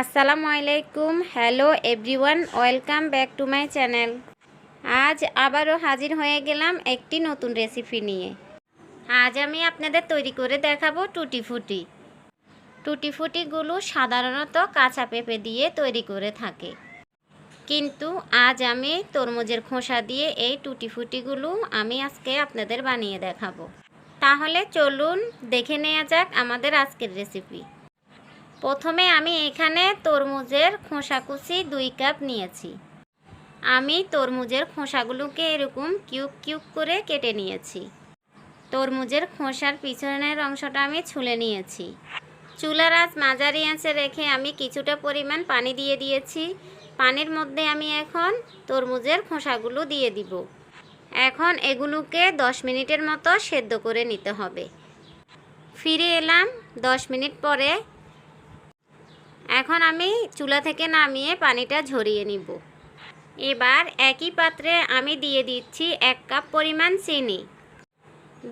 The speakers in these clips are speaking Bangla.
আসসালামু আলাইকুম। Hello everyone welcome back to my channel আজ আবারও হাজির হয়ে গেলাম একটি নতুন রেসিপি নিয়ে। আজ আমি আপনাদের তৈরি করে দেখাবো টুটি ফুটি। টুটি ফুটিগুলো সাধারণত কাঁচা পেঁপে দিয়ে তৈরি করে থাকে। কিন্তু আজ আমি তরমুজের খোসা দিয়ে এই টুটি ফুটিগুলো আমি আজকে আপনাদের বানিয়ে দেখাবো। তাহলে চলুন দেখে নেওয়া যাক আমাদের আজকের রেসিপি প্রথমে আমি এখানে তরমুজের খোসা কুচি দুই কাপ নিয়েছি। আমি তরমুজের খোসাগুলোকে এরকম কিউব কিউব করে কেটে নিয়েছি। তরমুজের খোসার পিছনের অংশটা আমি ছুলে নিয়েছি। চুলার আঁচ মাঝারি আঁচে রেখে আমি কিছুটা পরিমাণ পানি দিয়ে দিয়েছি। পানির মধ্যে আমি এখন তরমুজের খোসাগুলো দিয়ে দিব। এখন এগুলোকে দশ মিনিটের মতো সেদ্ধ করে নিতে হবে। ফিরে এলাম। দশ মিনিট পরে এখন আমি চুলা থেকে নামিয়ে পানিটা ঝরিয়ে নিব। এবার একই পাত্রে আমি দিয়ে দিচ্ছি এক কাপ পরিমাণ চিনি।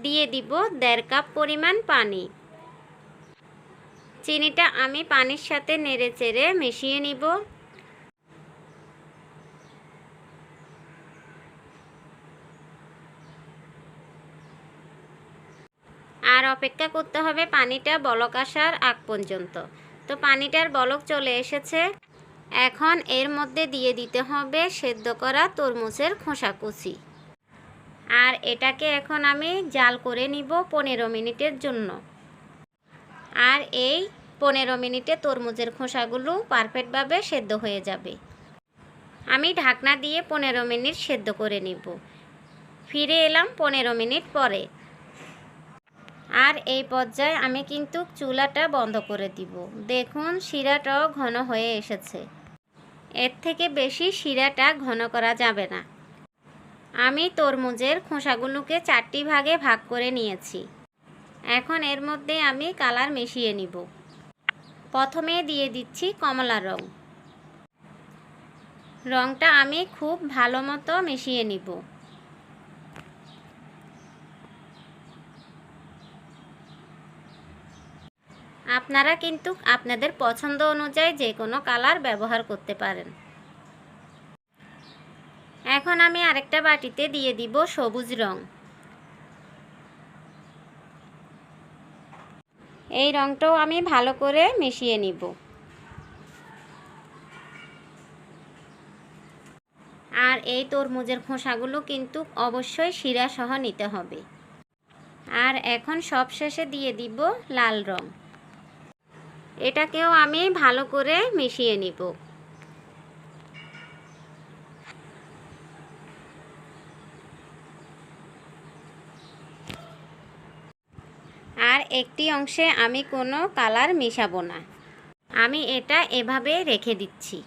দিয়ে দিব দেড় কাপ পরিমাণ পানি। চিনিটা আমি পানির সাথে নেড়ে চেড়ে মিশিয়ে নিব। আর অপেক্ষা করতে হবে পানিটা বলক আসার আগ পর্যন্ত। তো পানিটার বলক চলে এসেছে। এখন এর মধ্যে দিয়ে দিতে হবে সেদ্ধ করা তরমুজের খোসা কুচি আর এটাকে এখন আমি জাল করে নিব পনেরো মিনিটের জন্য। আর এই পনেরো মিনিটে তরমুজের খোসাগুলো পারফেক্টভাবে সেদ্ধ হয়ে যাবে। আমি ঢাকনা দিয়ে পনেরো মিনিট সেদ্ধ করে নিব। ফিরে এলাম পনেরো মিনিট পরে। আর এই পর্যায়ে আমি কিন্তু চুলাটা বন্ধ করে দিব। দেখুন, শিরাটাও ঘন হয়ে এসেছে। এর থেকে বেশি শিরাটা ঘন করা যাবে না। আমি তরমুজের খোসাগুলোকে চারটি ভাগে ভাগ করে নিয়েছি। এখন এর মধ্যে আমি কালার মিশিয়ে নিব। প্রথমে দিয়ে দিচ্ছি কমলা রং। রংটা আমি খুব ভালো মতো মিশিয়ে নিব। আপনারা কিন্তু আপনাদের পছন্দ অনুযায়ী যে কোনো কালার ব্যবহার করতে পারেন। এখন আমি আরেকটা বাটিতে দিয়ে দিব সবুজ রং। এই রংটাও আমি ভালো করে মিশিয়ে নিব। আর এই তরমুজের খোসাগুলো কিন্তু অবশ্যই শিরা সহ নিতে হবে। আর এখন সব শেষে দিয়ে দিব লাল রং। এটাকেও আমি ভালো করে মিশিয়ে নিব। আর একটি অংশে আমি কোনো কালার মিশাবো না। আমি এটা এভাবে রেখে দিচ্ছি।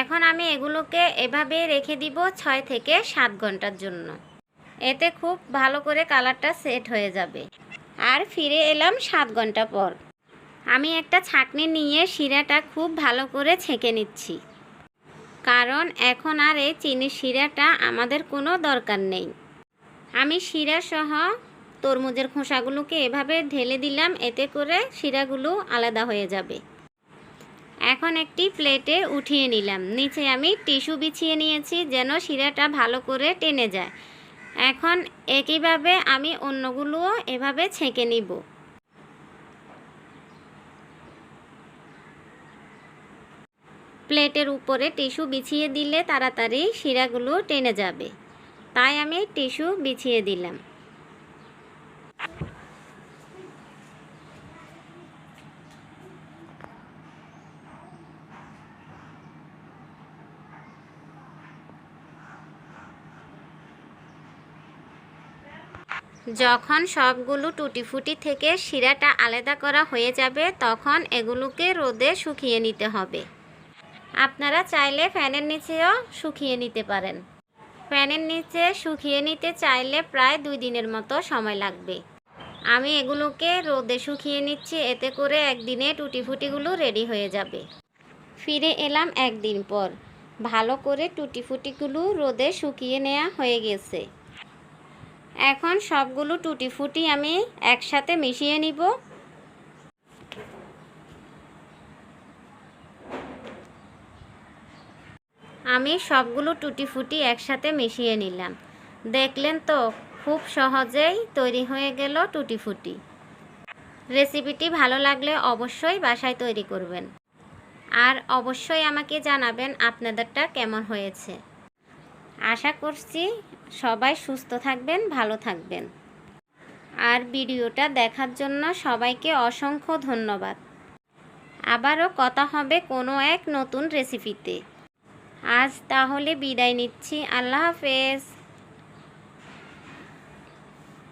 এখন আমি এগুলোকে এভাবে রেখে দিব ছয় থেকে সাত ঘণ্টার জন্য। এতে খুব ভালো করে কালারটা সেট হয়ে যাবে। আর ফিরে এলাম সাত ঘণ্টা পর। আমি একটা ছাঁকনি নিয়ে শিরাটা খুব ভালো করে ছেঁকে নিচ্ছি। কারণ এখন আর এই চিনির শিরাটা আমাদের কোনো দরকার নেই। আমি শিরা সহ তরমুজের খোসাগুলোকে এভাবে ঢেলে দিলাম, এতে করে শিরাগুলো আলাদা হয়ে যাবে। এখন একটি প্লেটে উঠিয়ে নিলাম। নিচে আমি টিস্যু বিছিয়ে নিয়েছি যেন শিরাটা ভালো করে টেনে যায়। এখন একইভাবে আমি অন্যগুলোও এভাবে ছেঁকে নিব। প্লেটের উপরে টিস্যু বিছিয়ে দিলে তাড়াতাড়ি শিরাগুলো টেনে যাবে। তাই আমি টিস্যু বিছিয়ে দিলাম। যখন সবগুলো টুটিফুটি থেকে শিরাটা আলাদা করা হয়ে যাবে, তখন এগুলোকে রোদে শুকিয়ে নিতে হবে। আপনারা চাইলে ফ্যানের নিচেও শুকিয়ে নিতে পারেন। ফ্যানের নিচে শুকিয়ে নিতে চাইলে প্রায় দুই দিনের মতো সময় লাগবে। আমি এগুলোকে রোদে শুকিয়ে নিচ্ছি, এতে করে একদিনে টুটিফুটিগুলো রেডি হয়ে যাবে। ফিরে এলাম একদিন পর। ভালো করে টুটিফুটিগুলো রোদে শুকিয়ে নেওয়া হয়ে গেছে। এখন সবগুলো টুটি ফুটি আমি একসাথে মিশিয়ে নিব। আমি সবগুলো টুটি ফুটি একসাথে মিশিয়ে নিলাম। দেখলেন তো, খুব সহজেই তৈরি হয়ে গেল টুটি ফুটি রেসিপিটি ভালো লাগলে অবশ্যই বাসায় তৈরি করবেন। আর অবশ্যই আমাকে জানাবেন আপনাদেরটা কেমন হয়েছে। আশা করছি সবাই সুস্থ থাকবেন, ভালো থাকবেন। আর ভিডিওটা দেখার জন্য সবাইকে অসংখ্য ধন্যবাদ। আবারও কথা হবে কোনো এক নতুন রেসিপিতে। আজ তাহলে বিদায় নিচ্ছি। আল্লাহ হাফেজ।